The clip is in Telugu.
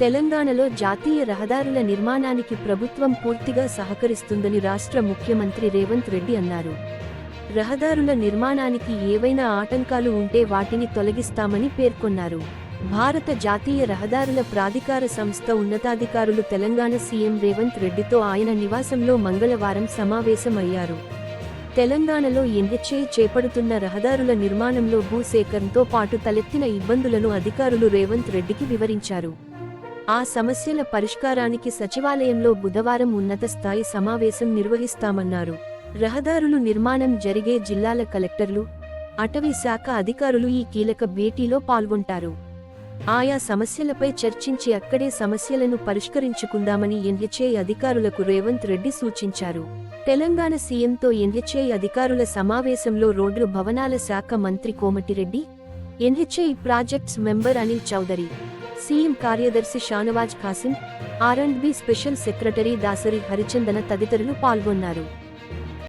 తెలంగాణలో జాతీయ రహదారుల నిర్మాణానికి ప్రభుత్వం పూర్తిగా సహకరిస్తుందని రాష్ట్ర ముఖ్యమంత్రి రేవంత్ రెడ్డి అన్నారు. రహదారుల నిర్మాణానికి ఏవైనా ఆటంకాలు ఉంటే వాటిని తొలగిస్తామని పేర్కొన్నారు. భారత జాతీయ రహదారుల ప్రాధికార సంస్థ ఉన్నతాధికారులు తెలంగాణ సీఎం రేవంత్ రెడ్డితో ఆయన నివాసంలో మంగళవారం సమావేశమయ్యారు. తెలంగాణలో ఎన్హెచ్ఏ చేపడుతున్న రహదారుల నిర్మాణంలో భూసేకరణతో పాటు తలెత్తిన ఇబ్బందులను అధికారులు రేవంత్ రెడ్డికి వివరించారు. ఆ సమస్యల పరిష్కారానికి సచివాలయంలో బుధవారం ఉన్నత స్థాయి సమావేశం నిర్వహిస్తామన్నారు. రహదారులు నిర్మాణం జరిగే జిల్లాల కలెక్టర్లు అటవీ శాఖ అధికారులు ఈ కీలక భేటీలో పాల్గొంటారు. ఆయా సమస్యలపై చర్చించి అక్కడే సమస్యలను పరిష్కరించుకుందామని ఎన్హెచ్ఏ అధికారులకు రేవంత్ రెడ్డి సూచించారు. తెలంగాణ సీఎంతో ఎన్హెచ్ఏ అధికారుల సమావేశంలో రోడ్లు భవనాల శాఖ మంత్రి Komatireddy NHI projects member Anil Chaudhary CM కార్యదర్శి Shanawaz Khasim R and B special secretary Dasari Harichandana తదితరులు పాల్గొన్నారు.